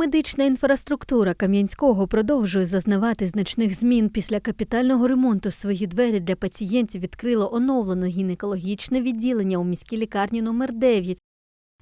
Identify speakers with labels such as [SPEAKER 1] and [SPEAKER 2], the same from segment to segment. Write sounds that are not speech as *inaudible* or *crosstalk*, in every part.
[SPEAKER 1] Медична інфраструктура Кам'янського продовжує зазнавати значних змін. Після капітального ремонту свої двері для пацієнтів відкрило оновлено гінекологічне відділення у міській лікарні номер 9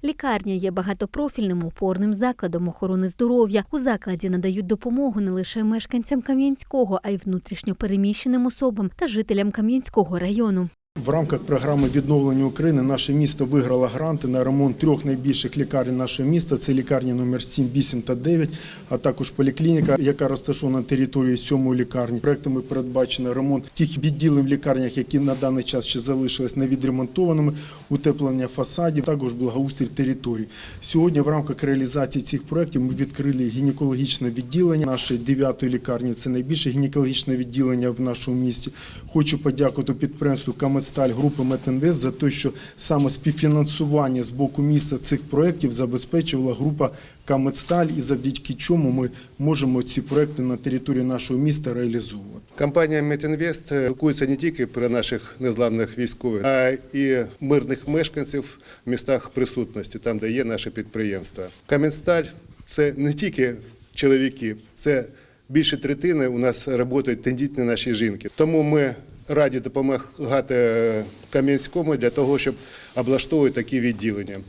[SPEAKER 1] Лікарня є багатопрофільним опорним закладом охорони здоров'я. У закладі надають допомогу не лише мешканцям Кам'янського, а й внутрішньо переміщеним особам та жителям Кам'янського району.
[SPEAKER 2] В рамках програми відновлення України наше місто виграло гранти на ремонт трьох найбільших лікарень нашого міста. Це лікарні номер 7, 8 та 9, а також поліклініка, яка розташована на території сьомої лікарні. Проектами передбачено ремонт тих відділень в лікарнях, які на даний час ще залишились невідремонтованими, утеплення фасадів, також благоустрій територій. Сьогодні в рамках реалізації цих проектів ми відкрили гінекологічне відділення нашої дев'ятої лікарні. Це найбільше гінекологічне відділення в нашому місті. Хочу подякувати підприємству Камедсталь групи Метинвест за те, що саме співфінансування з боку міста цих проєктів забезпечувала група Камедсталь, і завдяки чому ми можемо ці проекти на території нашого міста реалізовувати.
[SPEAKER 3] Компанія Метінвест спілкується не тільки про наших незламних військових, а і мирних мешканців в містах присутності, там, де є наші підприємства. Кам'янсталь це не тільки чоловіки, це більше третини у нас працюють тендітні наші жінки. Тому ми раді допомагати Кам'янському для того, щоб облаштовувати такі відділення.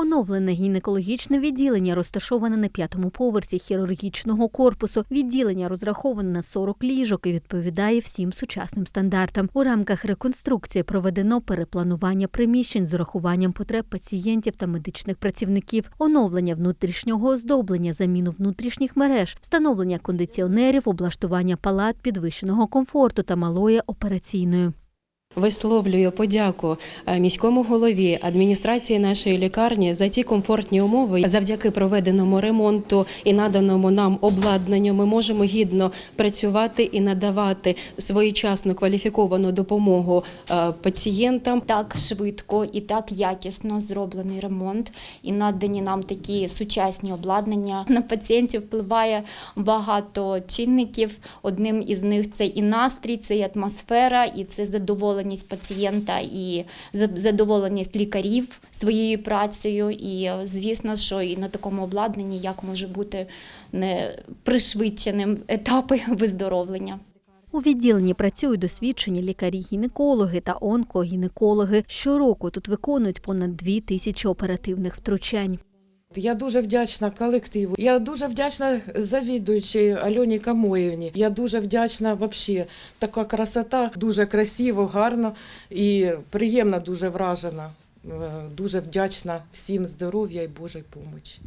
[SPEAKER 1] Оновлене гінекологічне відділення розташоване на п'ятому поверсі хірургічного корпусу. Відділення розраховане на 40 ліжок і відповідає всім сучасним стандартам. У рамках реконструкції проведено перепланування приміщень з урахуванням потреб пацієнтів та медичних працівників, оновлення внутрішнього оздоблення, заміну внутрішніх мереж, встановлення кондиціонерів, облаштування палат підвищеного комфорту та малої операційної.
[SPEAKER 4] Висловлюю подяку е, міському голові адміністрації нашої лікарні за ті комфортні умови. Завдяки проведеному ремонту і наданому нам обладнанню ми можемо гідно працювати і надавати своєчасну кваліфіковану допомогу е, пацієнтам.
[SPEAKER 5] так швидко і так якісно зроблений ремонт, і надані нам такі сучасні обладнання. На пацієнтів впливає багато чинників. Одним із них це і настрій, це і атмосфера, і це задоволеність пацієнта, і за- задоволеність лікарів своєю працею. І звісно, що і на такому обладнанні як може бути не пришвидшеним етапи *laughs* виздоровлення.
[SPEAKER 1] У відділенні працюють досвідчені лікарі-гінекологи та онкогінекологи. Щороку тут виконують понад дві тисячі оперативних втручань.
[SPEAKER 6] Я дуже вдячна колективу. Я дуже вдячна завідуючій Альоні Камоївні. Я дуже вдячна взагалі. Така красота, дуже красиво, гарно і приємно дуже вражена. Е, Дуже вдячна всім здоров'я і Божої помочі.